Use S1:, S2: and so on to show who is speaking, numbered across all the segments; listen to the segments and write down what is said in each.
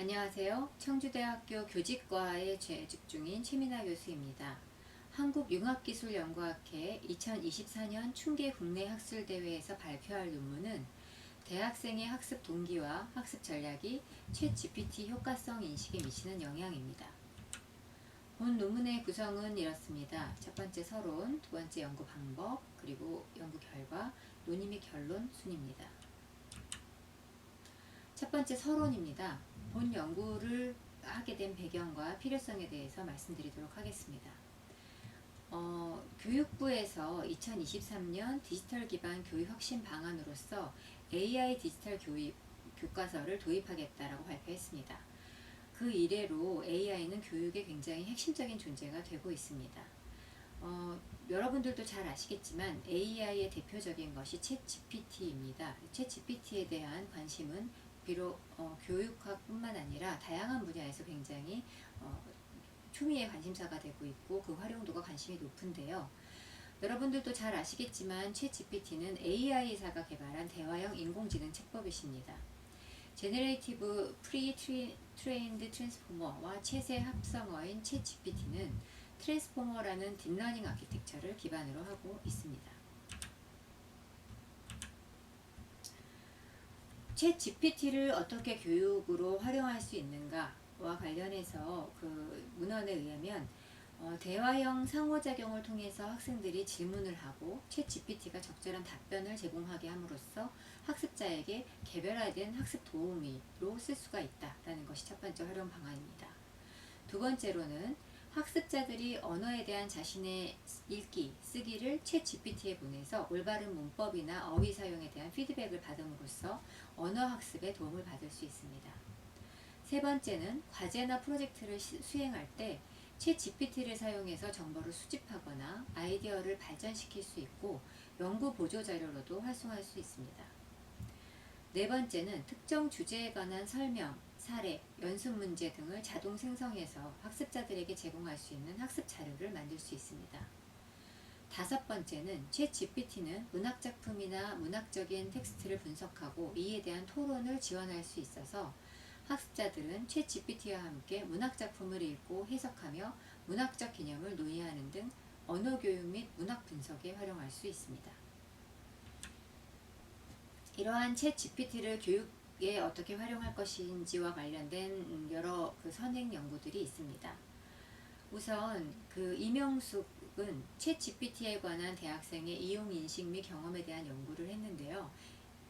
S1: 안녕하세요. 청주대학교 교직과에 재직 중인 최민아 교수입니다. 한국융합기술연구학회 2024년 충계 국내 학술대회에서 발표할 논문은 대학생의 학습 동기와 학습 전략이 챗 GPT 효과성 인식에 미치는 영향입니다. 본 논문의 구성은 이렇습니다. 첫 번째 서론, 두 번째 연구 방법, 그리고 연구 결과, 논의 및 결론 순입니다. 첫 번째 서론입니다. 본 연구를 하게 된 배경과 필요성에 대해서 말씀드리도록 하겠습니다. 어, 교육부에서 2023년 디지털 기반 교육 혁신 방안으로서 AI 디지털 교육 교과서를 도입하겠다라고 발표했습니다. 그 이래로 AI는 교육의 굉장히 핵심적인 존재가 되고 있습니다. 어, 여러분들도 잘 아시겠지만 AI의 대표적인 것이 챗 GPT입니다. 챗 GPT에 대한 관심은 비록 어, 교육학뿐만 아니라 다양한 분야에서 굉장히 어, 초미의 관심사가 되고 있고 그 활용도가 관심이 높은데요. 여러분들도 잘 아시겠지만 챗 GPT는 AI사가 개발한 대화형 인공지능 책법이십니다. 제너레이티브 프리 트레인드 트랜스포머와 챗의 합성어인 챗 GPT는 트랜스포머라는 딥러닝 아키텍처를 기반으로 하고 있습니다. 챗 GPT를 어떻게 교육으로 활용할 수 있는가와 관련해서 그 문헌에 의하면 어, 대화형 상호작용을 통해서 학생들이 질문을 하고 챗 GPT가 적절한 답변을 제공하게 함으로써 학습자에게 개별화된 학습 도우미로 쓸 수가 있다라는 것이 첫 번째 활용 방안입니다. 두 번째로는 학습자들이 언어에 대한 자신의 읽기, 쓰기를 챗 GPT에 보내서 올바른 문법이나 어휘 사용에 대한 피드백을 받음으로써 언어 학습에 도움을 받을 수 있습니다. 세 번째는 과제나 프로젝트를 시- 수행할 때 챗 GPT를 사용해서 정보를 수집하거나 아이디어를 발전시킬 수 있고 연구 보조 자료로도 활용할 수 있습니다. 네 번째는 특정 주제에 관한 설명, 사례, 연습 문제 등을 자동 생성해서 학습자들에게 제공할 수 있는 학습 자료를 만들 수 있습니다. 다섯 번째는 챗 GPT는 문학 작품이나 문학적인 텍스트를 분석하고 이에 대한 토론을 지원할 수 있어서 학습자들은 챗 GPT와 함께 문학 작품을 읽고 해석하며 문학적 개념을 논의하는 등 언어 교육 및 문학 분석에 활용할 수 있습니다. 이러한 챗 GPT를 교육 에 어떻게 활용할 것인지와 관련된 음, 여러 그 선행 연구들이 있습니다. 우선 그 이명숙은 챗 GPT에 관한 대학생의 이용 인식 및 경험에 대한 연구를 했는데요.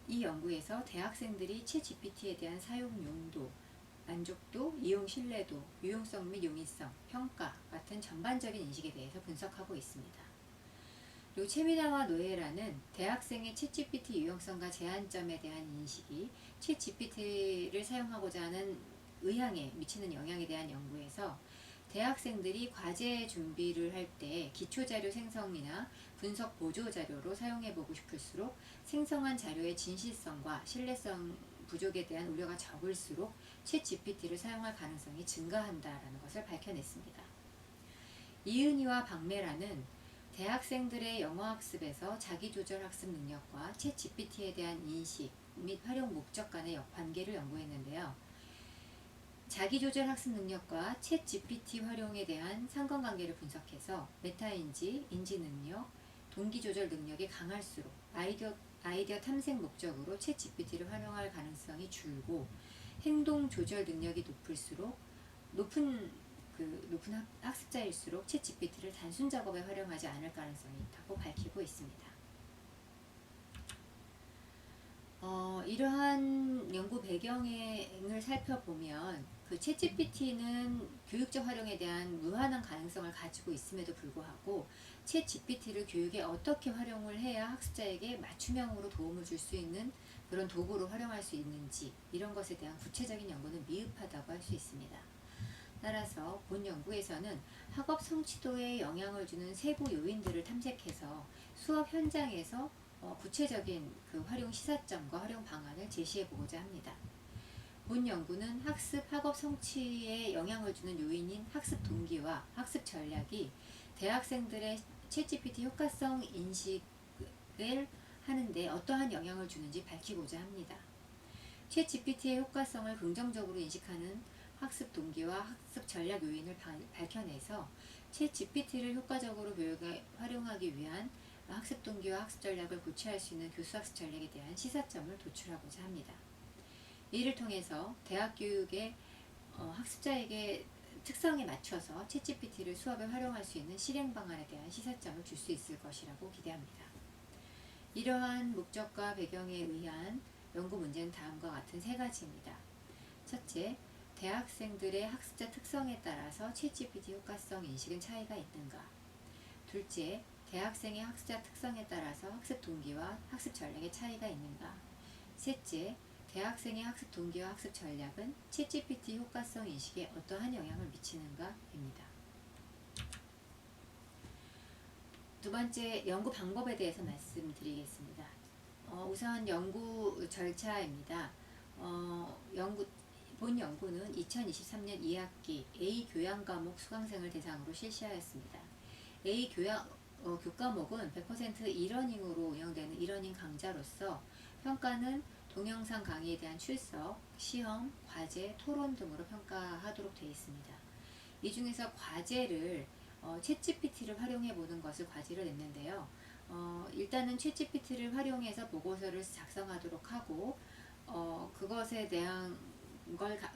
S1: 이 연구에서 대학생들이 챗 GPT에 대한 사용 용도, 만족도, 이용 신뢰도, 유용성 및 용이성, 평가 같은 전반적인 인식에 대해서 분석하고 있습니다. 채미나와 노예라는 대학생의 챗 GPT 유용성과 제한점에 대한 인식이 챗 GPT를 사용하고자 하는 의향에 미치는 영향에 대한 연구에서 대학생들이 과제 준비를 할 때 기초 자료 생성이나 분석 보조 자료로 사용해 보고 싶을수록 생성한 자료의 진실성과 신뢰성 부족에 대한 우려가 적을수록 챗 GPT를 사용할 가능성이 증가한다라는 것을 밝혀냈습니다. 이은희와 박매라는 대학생들의 영어 학습에서 자기조절 학습 능력과 챗 GPT에 대한 인식 및 활용 목적 간의 역관계를 연구했는데요. 자기조절 학습 능력과 챗 GPT 활용에 대한 상관관계를 분석해서 메타인지, 인지 능력, 동기조절 능력이 강할수록 아이디어, 아이디어 탐색 목적으로 챗 GPT를 활용할 가능성이 줄고 행동 조절 능력이 높을수록 높은 그 높은 학, 학습자일수록 챗 GPT를 단순 작업에 활용하지 않을 가능성이 있다고 밝히고 있습니다. 어, 이러한 연구 배경을 살펴보면 그 챗GPT는 교육적 활용에 대한 무한한 가능성을 가지고 있음에도 불구하고 챗GPT를 교육에 어떻게 활용을 해야 학습자에게 맞춤형으로 도움을 줄 수 있는 그런 도구로 활용할 수 있는지 이런 것에 대한 구체적인 연구는 미흡하다고 할 수 있습니다. 따라서 본 연구에서는 학업 성취도에 영향을 주는 세부 요인들을 탐색해서 수업 현장에서 어, 구체적인 그 활용 시사점과 활용 방안을 제시해 보고자 합니다. 본 연구는 학습 학업 성취에 영향을 주는 요인인 학습 동기와 학습 전략이 대학생들의 챗GPT 효과성 인식을 하는데 어떠한 영향을 주는지 밝히고자 합니다. 챗 GPT의 효과성을 긍정적으로 인식하는 학습 동기와 학습 전략 요인을 바- 밝혀내서 챗 GPT를 효과적으로 교육에 활용하기 위한 학습 동기와 학습 전략을 고취할 수 있는 교수 학습 전략에 대한 시사점을 도출하고자 합니다. 이를 통해서 대학 교육의 어, 학습자에게 특성에 맞춰서 챗 GPT를 수업에 활용할 수 있는 실행 방안에 대한 시사점을 줄 수 있을 것이라고 기대합니다. 이러한 목적과 배경에 의한 연구 문제는 다음과 같은 세 가지입니다. 첫째, 대학생들의 학습자 특성에 따라서 챗GPT 효과성 인식은 차이가 있는가? 둘째, 대학생의 학습자 특성에 따라서 학습 동기와 학습 전략의 차이가 있는가? 셋째, 대학생의 학습 동기와 학습 전략은 챗GPT 효과성 인식에 어떠한 영향을 미치는가입니다. 두 번째, 연구 방법에 대해서 말씀드리겠습니다. 어, 우선 연구 절차입니다. 어, 연구 본 연구는 2023년 2학기 A 교양 과목 수강생을 대상으로 실시하였습니다. A 교양 어, 교과목은 100% 이러닝으로 운영되는 이러닝 강좌로서 평가는 동영상 강의에 대한 출석, 시험, 과제, 토론 등으로 평가하도록 되어 있습니다. 이 중에서 과제를 어, 챗GPT를 활용해 보는 것을 과제로 냈는데요. 어, 일단은 챗GPT를 활용해서 보고서를 작성하도록 하고 어, 그것에 대한 걸 가-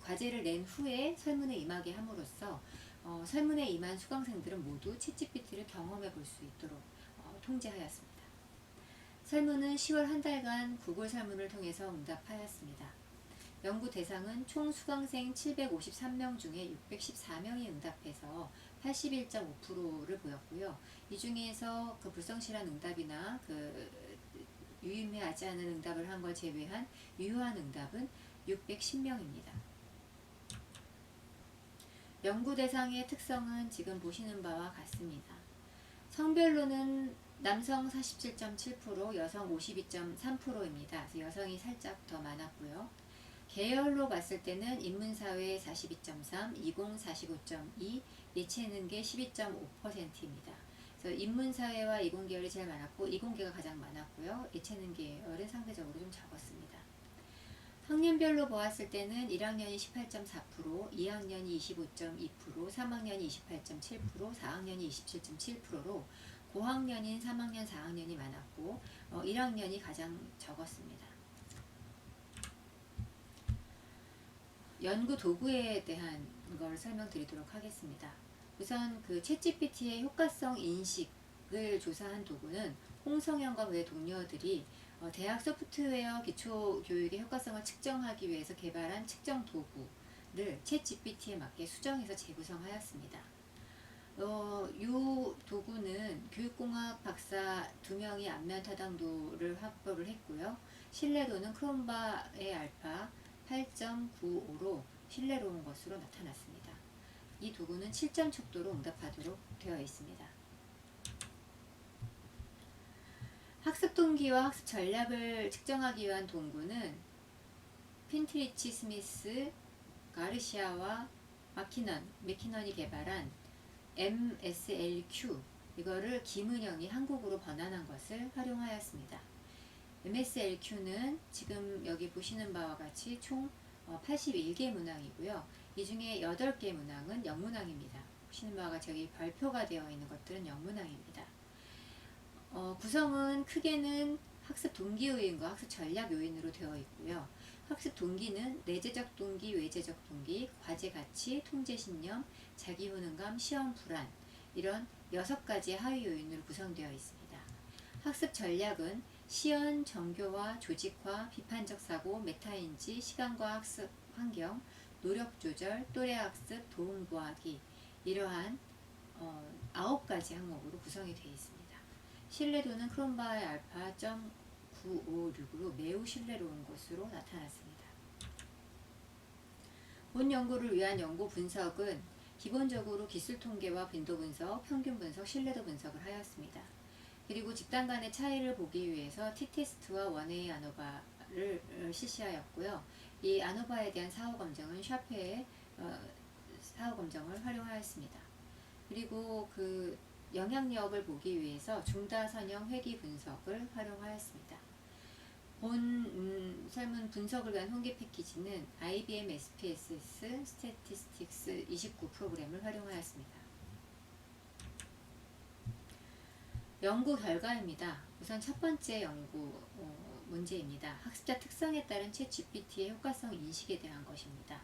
S1: 과제를 낸 후에 설문에 임하게 함으로써 어, 설문에 임한 수강생들은 모두 챗GPT를 경험해 볼 수 있도록 어, 통제하였습니다. 설문은 10월 한 달간 구글 설문을 통해서 응답하였습니다. 연구 대상은 총 수강생 753명 중에 614명이 응답해서 81.5%를 보였고요. 이 중에서 그 불성실한 응답이나 그 유의미하지 않은 응답을 한 걸 제외한 유효한 응답은 610명입니다. 연구 대상의 특성은 지금 보시는 바와 같습니다. 성별로는 남성 47.7%, 여성 52.3%입니다. 그래서 여성이 살짝 더 많았고요. 계열로 봤을 때는 인문사회 42.3, 이공 45.2, 예체능계 12.5%입니다. 그래서 인문사회와 이공계열이 제일 많았고 이공계가 가장 많았고요. 예체능 계열은 상대적으로 좀 적었습니다. 학년별로 보았을 때는 1학년이 18.4%, 2학년이 25.2%, 3학년이 28.7%, 4학년이 27.7%로 고학년인 3학년, 4학년이 많았고 어, 1학년이 가장 적었습니다. 연구 도구에 대한 걸 설명드리도록 하겠습니다. 우선 그 챗GPT의 효과성 인식을 조사한 도구는 홍성현과 그의 동료들이 어, 대학 소프트웨어 기초 교육의 효과성을 측정하기 위해서 개발한 측정 도구를 챗GPT에 맞게 수정해서 재구성하였습니다. 어, 이 도구는 교육공학 박사 두 명이 안면 타당도를 확보를 했고요. 신뢰도는 크롬바의 알파 8.95로 신뢰로운 것으로 나타났습니다. 이 도구는 7점 척도로 응답하도록 되어 있습니다. 학습 동기와 학습 전략을 측정하기 위한 동구는 핀트리치 스미스, 가르시아와 마키넌, 맥키넌이 개발한 MSLQ 이거를 김은영이 한국어로 번안한 것을 활용하였습니다. MSLQ는 지금 여기 보시는 바와 같이 총 81개 문항이고요. 이 중에 8개 문항은 영문항입니다. 보시는 바와 같이 여기 발표가 되어 있는 것들은 영문항입니다. 어, 구성은 크게는 학습 동기 요인과 학습 전략 요인으로 되어 있고요. 학습 동기는 내재적 동기, 외재적 동기, 과제 가치, 통제 신념, 자기 효능감, 시험 불안 이런 여섯 가지의 하위 요인으로 구성되어 있습니다. 학습 전략은 시연, 정교화, 조직화, 비판적 사고, 메타인지, 시간과 학습 환경, 노력 조절, 또래 학습, 도움 구하기 이러한 어, 아홉 가지 항목으로 구성이 되어 있습니다. 신뢰도는 크롬바의 알파 956으로 매우 신뢰로운 것으로 나타났습니다. 본 연구를 위한 연구 분석은 기본적으로 기술 통계와 빈도 분석, 평균 분석, 신뢰도 분석을 하였습니다. 그리고 집단 간의 차이를 보기 위해서 T테스트와 원웨이 아노바를 어, 실시하였고요. 이 아노바에 대한 사후 검정은 샤페의 어, 사후 검정을 활용하였습니다. 그리고 그 영향력을 보기 위해서 중다선형 회귀 분석을 활용하였습니다. 본 음, 설문 분석을 위한 홍계 패키지는 IBM SPSS Statistics 29 프로그램을 활용하였습니다. 연구 결과입니다. 우선 첫 번째 연구 어, 문제입니다. 학습자 특성에 따른 챗 GPT의 효과성 인식에 대한 것입니다.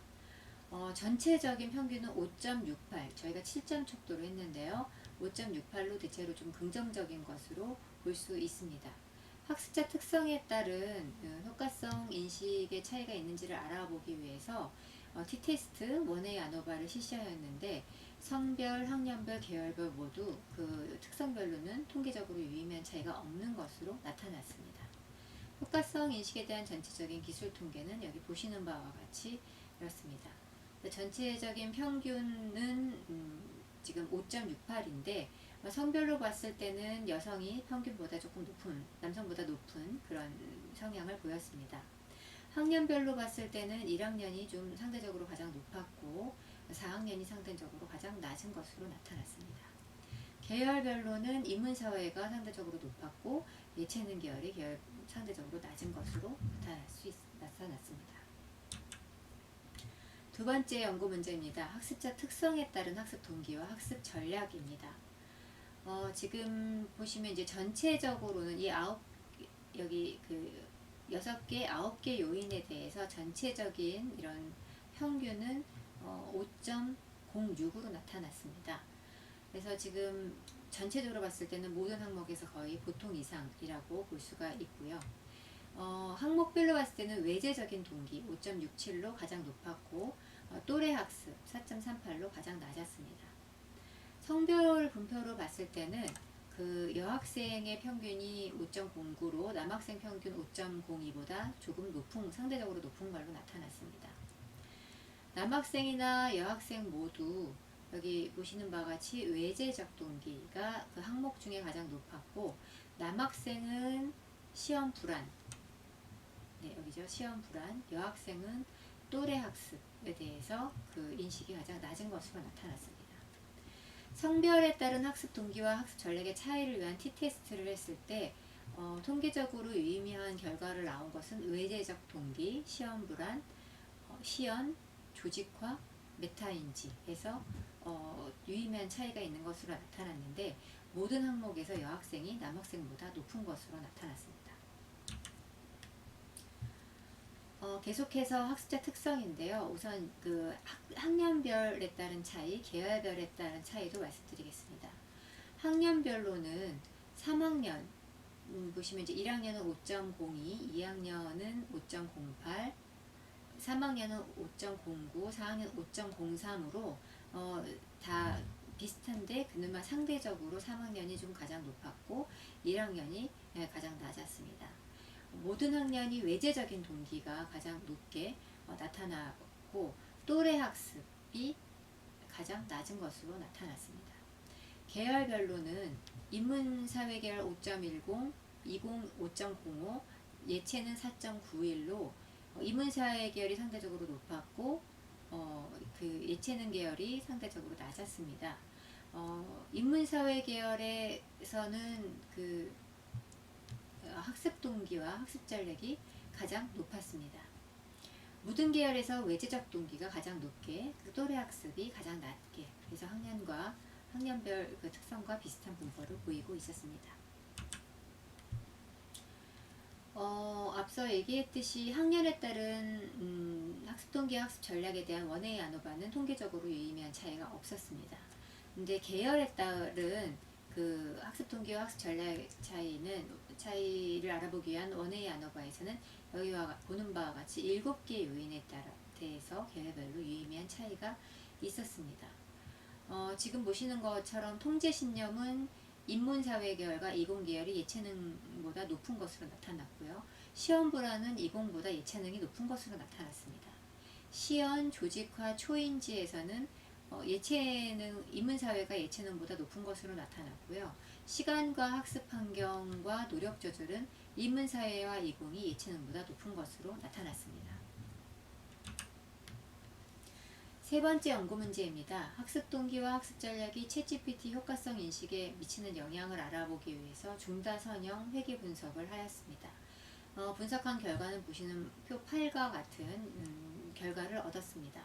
S1: 어, 전체적인 평균은 5.68, 저희가 7점 척도로 했는데요. 5.68로 대체로 좀 긍정적인 것으로 볼 수 있습니다. 학습자 특성에 따른 어, 효과성 인식의 차이가 있는지를 알아보기 위해서 어, T테스트 원웨이 아노바를 실시하였는데 성별, 학년별, 계열별 모두 그 특성별로는 통계적으로 유의미한 차이가 없는 것으로 나타났습니다. 효과성 인식에 대한 전체적인 기술 통계는 여기 보시는 바와 같이 이렇습니다. 전체적인 평균은 음, 지금 5.68인데 성별로 봤을 때는 여성이 평균보다 조금 높은 남성보다 높은 그런 성향을 보였습니다. 학년별로 봤을 때는 1학년이 좀 상대적으로 가장 높았고 4학년이 상대적으로 가장 낮은 것으로 나타났습니다. 계열별로는 인문사회가 상대적으로 높았고 예체능 계열이 계열 상대적으로 낮은 것으로 나타날 수 있, 나타났습니다. 두 번째 연구 문제입니다. 학습자 특성에 따른 학습 동기와 학습 전략입니다. 어, 지금 보시면 이제 전체적으로는 이 아홉 여기 그 여섯 개, 아홉 개 요인에 대해서 전체적인 이런 평균은 어, 5.06으로 나타났습니다. 그래서 지금 전체적으로 봤을 때는 모든 항목에서 거의 보통 이상이라고 볼 수가 있고요. 어, 항목별로 봤을 때는 외제적인 동기 5.67로 가장 높았고 어, 또래 학습 4.38로 가장 낮았습니다. 성별 분표로 봤을 때는 그 여학생의 평균이 5.09로 남학생 평균 5.02보다 조금 높은 상대적으로 높은 걸로 나타났습니다. 남학생이나 여학생 모두 여기 보시는 바와 같이 외제적 동기가 그 항목 중에 가장 높았고 남학생은 시험 불안 네 여기죠 시험 불안 여학생은 또래 학습에 대해서 그 인식이 가장 낮은 것으로 나타났습니다. 성별에 따른 학습 동기와 학습 전략의 차이를 위한 T테스트를 했을 때 어, 통계적으로 유의미한 결과를 나온 것은 외제적 동기, 시험 불안, 어, 시연, 조직화, 메타인지에서 어, 유의미한 차이가 있는 것으로 나타났는데 모든 학목에서 여학생이 남학생보다 높은 것으로 나타났습니다. 어, 계속해서 학습자 특성인데요. 우선 그 학, 년별에 따른 차이, 계열별에 따른 차이도 말씀드리겠습니다. 학년별로는 3학년 음, 보시면 이제 1학년은 5.02, 2학년은 5.08, 3학년은 5.09, 4학년 5.03으로 어, 다 비슷한데 그나마 상대적으로 3학년이 좀 가장 높았고 1학년이 예, 가장 낮았습니다. 모든 학년이 외제적인 동기가 가장 높게 어, 나타나고 또래 학습이 가장 낮은 것으로 나타났습니다. 계열별로는 인문사회 계열 5.10, 20 5.05, 예체능 4.91로 어, 인문사회 계열이 상대적으로 높았고 어, 그 예체능 계열이 상대적으로 낮았습니다. 어, 인문사회 계열에서는 그 어, 학습 동기와 학습 전략이 가장 높았습니다. 모든 계열에서 외제적 동기가 가장 높게, 그 또래 학습이 가장 낮게, 그래서 학년과 학년별 그 특성과 비슷한 분포를 보이고 있었습니다. 어, 앞서 얘기했듯이 학년에 따른 음, 학습 동기 학습 전략에 대한 원웨이 아노바는 통계적으로 유의미한 차이가 없었습니다. 근데 계열에 따른 그 학습 동기와 학습 전략 차이는 차이를 알아보기 위한 원웨이 아노바에서는 여기와 보는 바와 같이 7개 요인에 따라 대해서 계열별로 유의미한 차이가 있었습니다. 어, 지금 보시는 것처럼 통제 신념은 인문사회 계열과 이공 계열이 예체능보다 높은 것으로 나타났고요. 시험 불안은 이공보다 예체능이 높은 것으로 나타났습니다. 시연, 조직화, 초인지에서는 어, 예체능, 인문사회가 예체능보다 높은 것으로 나타났고요. 시간과 학습 환경과 노력 조절은 인문사회와 이공이 예체능보다 높은 것으로 나타났습니다. 세 번째 연구 문제입니다. 학습 동기와 학습 전략이 챗GPT 효과성 인식에 미치는 영향을 알아보기 위해서 중다선형 회계 분석을 하였습니다. 어, 분석한 결과는 보시는 표 8과 같은 음, 결과를 얻었습니다.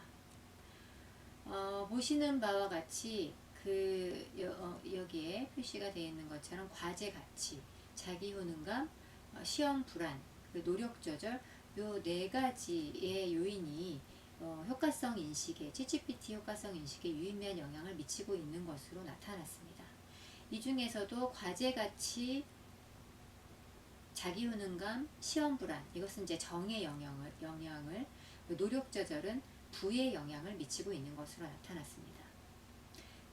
S1: 어, 보시는 바와 같이 그 여, 어, 여기에 표시가 되어 있는 것처럼 과제 가치, 자기 효능감, 어, 시험 불안, 그 노력 조절 요 네 가지의 요인이 어, 효과성 인식에 찌찌피티 효과성 인식에 유의미한 영향을 미치고 있는 것으로 나타났습니다. 이 중에서도 과제 가치, 자기 효능감, 시험 불안 이것은 이제 정의 영향을 영향을 그 노력 조절은 부의 영향을 미치고 있는 것으로 나타났습니다.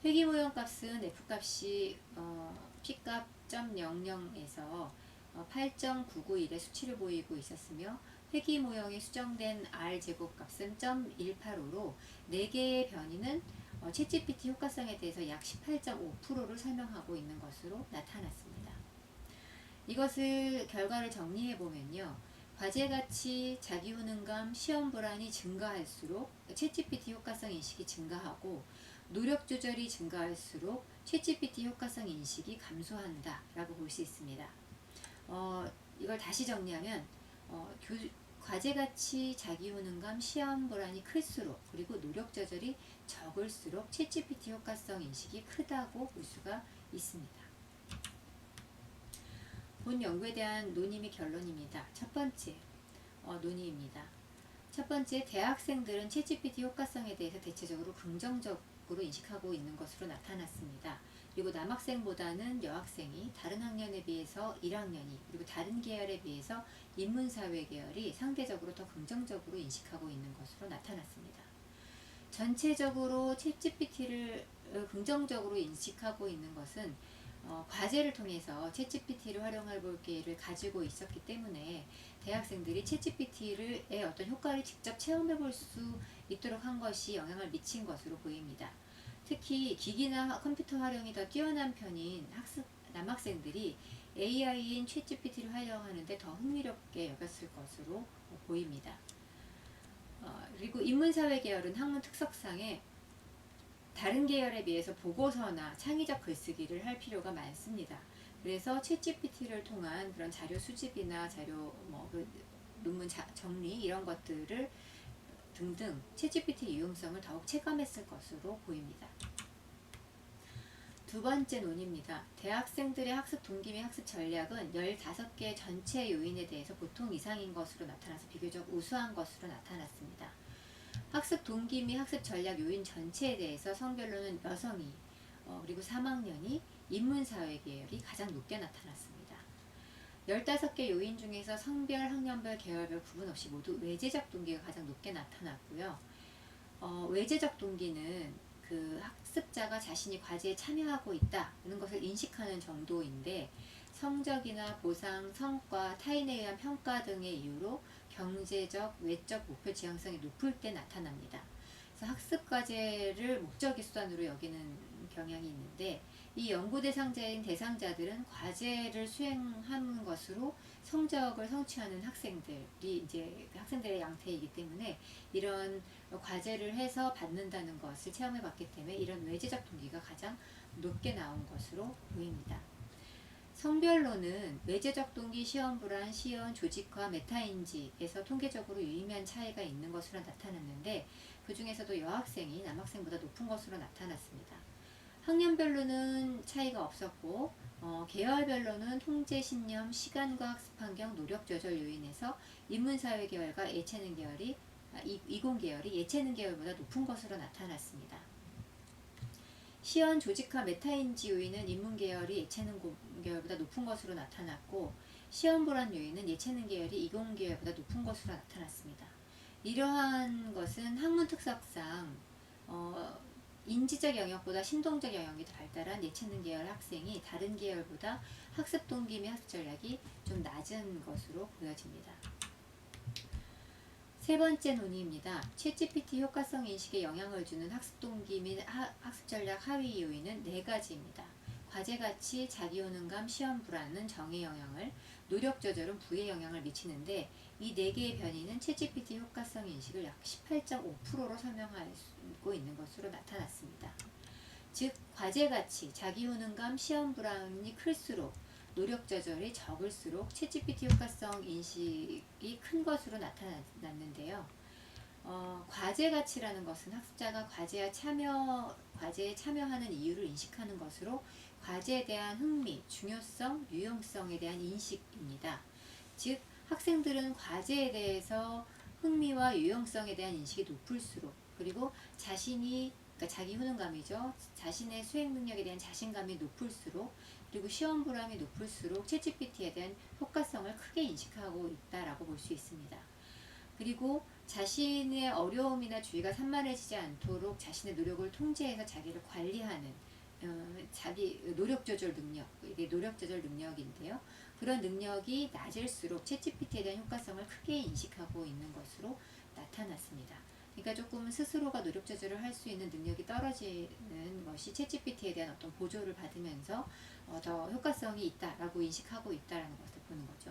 S1: 회기 모형 값은 f 값이 어, p 값 0.00에서 어, 8.991의 수치를 보이고 있었으며 회기 모형이 수정된 r 제곱 값은 0.185로 4개의 변이는 어, 챗GPT 효과성에 대해서 약 18.5%를 설명하고 있는 것으로 나타났습니다. 이것을 결과를 정리해 보면요. 과제 가치, 자기 효능감, 시험 불안이 증가할수록 챗GPT 효과성 인식이 증가하고 노력 조절이 증가할수록 챗GPT 효과성 인식이 감소한다 라고 볼 수 있습니다. 어, 이걸 다시 정리하면 어, 교, 과제 가치, 자기 효능감, 시험 불안이 클수록 그리고 노력 조절이 적을수록 챗GPT 효과성 인식이 크다고 볼 수가 있습니다. 본 연구에 대한 논의 및 결론입니다. 첫 번째 어, 논의입니다. 첫 번째 대학생들은 챗GPT 효과성에 대해서 대체적으로 긍정적 으로 인식하고 있는 것으로 나타났습니다. 그리고 남학생보다는 여학생이 다른 학년에 비해서 1학년이 그리고 다른 계열에 비해서 인문사회 계열이 상대적으로 더 긍정적으로 인식하고 있는 것으로 나타났습니다. 전체적으로 챗GPT를 어, 긍정적으로 인식하고 있는 것은 어, 과제를 통해서 챗GPT를 활용해 볼 기회를 가지고 있었기 때문에 대학생들이 챗GPT의 어떤 효과를 직접 체험해 볼 수 있도록 한 것이 영향을 미친 것으로 보입니다. 특히 기기나 컴퓨터 활용이 더 뛰어난 편인 학습 남학생들이 AI인 챗GPT를 활용하는데 더 흥미롭게 여겼을 것으로 보입니다. 어, 그리고 인문사회 계열은 학문 특성상에 다른 계열에 비해서 보고서나 창의적 글쓰기를 할 필요가 많습니다. 그래서 챗GPT를 통한 그런 자료 수집이나 자료 뭐그 논문 자, 정리 이런 것들을 등등 챗GPT 유용성을 더욱 체감했을 것으로 보입니다. 두 번째 논의입니다. 대학생들의 학습 동기 및 학습 전략은 15개 전체 요인에 대해서 보통 이상인 것으로 나타나서 비교적 우수한 것으로 나타났습니다. 학습 동기 및 학습 전략 요인 전체에 대해서 성별로는 여성이 어, 그리고 3학년이 인문사회 계열이 가장 높게 나타났습니다. 15개 요인 중에서 성별, 학년별, 계열별 구분 없이 모두 외제적 동기가 가장 높게 나타났고요. 어, 외제적 동기는 그 학습자가 자신이 과제에 참여하고 있다는 것을 인식하는 정도인데 성적이나 보상, 성과, 타인에 의한 평가 등의 이유로 경제적, 외적 목표 지향성이 높을 때 나타납니다. 그래서 학습 과제를 목적의 수단으로 여기는 경향이 있는데 이 연구 대상자인 대상자들은 과제를 수행하는 것으로 성적을 성취하는 학생들이 이제 학생들의 양태이기 때문에 이런 과제를 해서 받는다는 것을 체험해 봤기 때문에 이런 외제적 동기가 가장 높게 나온 것으로 보입니다. 성별로는 외제적 동기 시험 불안, 시연, 조직화, 메타인지에서 통계적으로 유의미한 차이가 있는 것으로 나타났는데 그 중에서도 여학생이 남학생보다 높은 것으로 나타났습니다. 학년별로는 차이가 없었고 어, 계열별로는 통제 신념, 시간과 학습 환경, 노력 조절 요인에서 인문사회 계열과 예체능 계열이 아, 이공 계열이 예체능 계열보다 높은 것으로 나타났습니다. 시연 조직화 메타인지 요인은 인문 계열이 예체능 계열보다 높은 것으로 나타났고 시연 불안 요인은 예체능 계열이 이공 계열보다 높은 것으로 나타났습니다. 이러한 것은 학문 특성상 어, 인지적 영역보다 신동적 영역이 더 발달한 예체능 계열 학생이 다른 계열보다 학습 동기 및 학습 전략이 좀 낮은 것으로 보여집니다. 세 번째 논의입니다. 챗GPT 효과성 인식에 영향을 주는 학습 동기 및 하, 학습 전략 하위 요인은 네 가지입니다. 과제 가치, 자기 효능감, 시험 불안은 정의 영향을, 노력 조절은 부의 영향을 미치는데 이 네 개의 변이는 챗GPT 효과성 인식을 약 18.5%로 설명하고 있는 것으로 나타났습니다. 즉 과제 가치, 자기 효능감, 시험 불안이 클수록 노력 조절이 적을수록 챗GPT 효과성 인식이 큰 것으로 나타났는데요. 어, 과제 가치라는 것은 학습자가 과제에 참여 과제에 참여하는 이유를 인식하는 것으로 과제에 대한 흥미, 중요성, 유용성에 대한 인식입니다. 즉 학생들은 과제에 대해서 흥미와 유용성에 대한 인식이 높을수록 그리고 자신이 그러니까 자기 효능감이죠. 자신의 수행 능력에 대한 자신감이 높을수록 그리고 시험 불함이 높을수록 챗GPT에 대한 효과성을 크게 인식하고 있다라고 볼 수 있습니다. 그리고 자신의 어려움이나 주의가 산만해지지 않도록 자신의 노력을 통제해서 자기를 관리하는 어, 자기 노력 조절 능력 이게 노력 조절 능력인데요. 그런 능력이 낮을수록 챗GPT에 대한 효과성을 크게 인식하고 있는 것으로 나타났습니다. 그러니까 조금 스스로가 노력 조절을 할 수 있는 능력이 떨어지는 것이 챗GPT에 대한 어떤 보조를 받으면서 어, 더 효과성이 있다라고 인식하고 있다라는 것을 보는 거죠.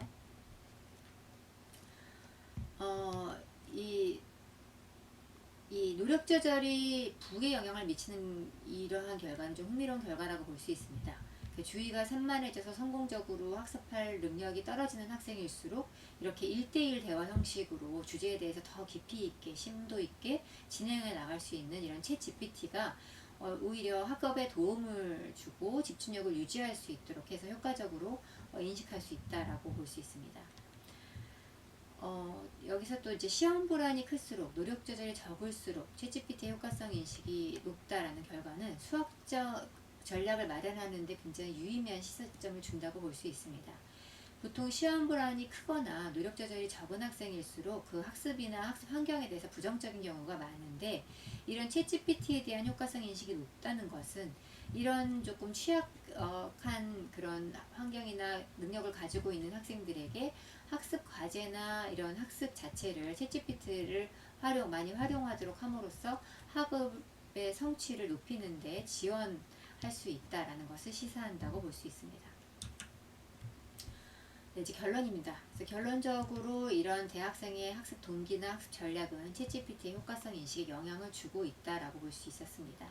S1: 어, 이, 이 노력 조절이 북에 영향을 미치는 이러한 결과는 좀 흥미로운 결과라고 볼 수 있습니다. 그 주의가 산만해져서 성공적으로 학습할 능력이 떨어지는 학생일수록 이렇게 1대1 대화 형식으로 주제에 대해서 더 깊이 있게 심도 있게 진행해 나갈 수 있는 이런 챗 GPT가 어, 오히려 학업에 도움을 주고 집중력을 유지할 수 있도록 해서 효과적으로 어, 인식할 수 있다라고 볼 수 있습니다. 어, 여기서 또 이제 시험 불안이 클수록 노력 조절이 적을수록 챗GPT의 효과성 인식이 높다라는 결과는 수학적 전략을 마련하는 데 굉장히 유의미한 시사점을 준다고 볼 수 있습니다. 보통 시험 불안이 크거나 노력 조절이 적은 학생일수록 그 학습이나 학습 환경에 대해서 부정적인 경우가 많은데 이런 챗 GPT에 대한 효과성 인식이 높다는 것은 이런 조금 취약한 그런 환경이나 능력을 가지고 있는 학생들에게 학습 과제나 이런 학습 자체를 챗 GPT를 활용 많이 활용하도록 함으로써 학업의 성취를 높이는데 지원 할 수 있다라는 것을 시사한다고 볼 수 있습니다. 네, 이제 결론입니다. 결론적으로 이런 대학생의 학습 동기나 학습 전략은 챗GPT의 효과성 인식에 영향을 주고 있다라고 볼 수 있었습니다.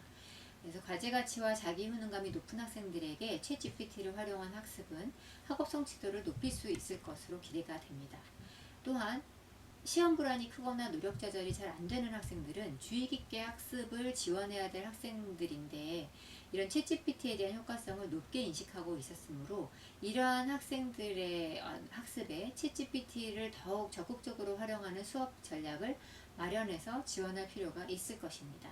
S1: 그래서 과제 가치와 자기 효능감이 높은 학생들에게 챗GPT를 활용한 학습은 학업 성취도를 높일 수 있을 것으로 기대가 됩니다. 또한 시험 불안이 크거나 노력 조절이 잘 안 되는 학생들은 주의 깊게 학습을 지원해야 될 학생들인데 이런 챗GPT에 대한 효과성을 높게 인식하고 있었으므로 이러한 학생들의 어, 학습에 챗GPT를 더욱 적극적으로 활용하는 수업 전략을 마련해서 지원할 필요가 있을 것입니다.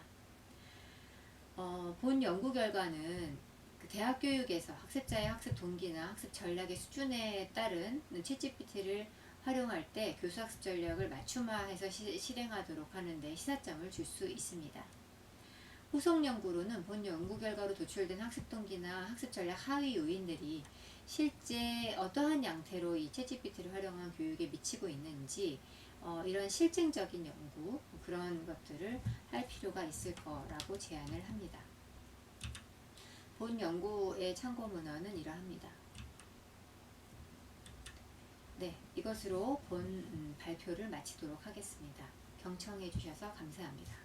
S1: 어, 본 연구 결과는 그 대학 교육에서 학습자의 학습 동기나 학습 전략의 수준에 따른 챗GPT를 활용할 때 교수 학습 전략을 맞춤화해서 시, 실행하도록 하는데 시사점을 줄 수 있습니다. 후속 연구로는 본 연구 결과로 도출된 학습 동기나 학습 전략 하위 요인들이 실제 어떠한 양태로 이 챗GPT를 활용한 교육에 미치고 있는지 어, 이런 실증적인 연구 그런 것들을 할 필요가 있을 거라고 제안을 합니다. 본 연구의 참고 문헌은 이러합니다. 네, 이것으로 본 음, 발표를 마치도록 하겠습니다. 경청해 주셔서 감사합니다.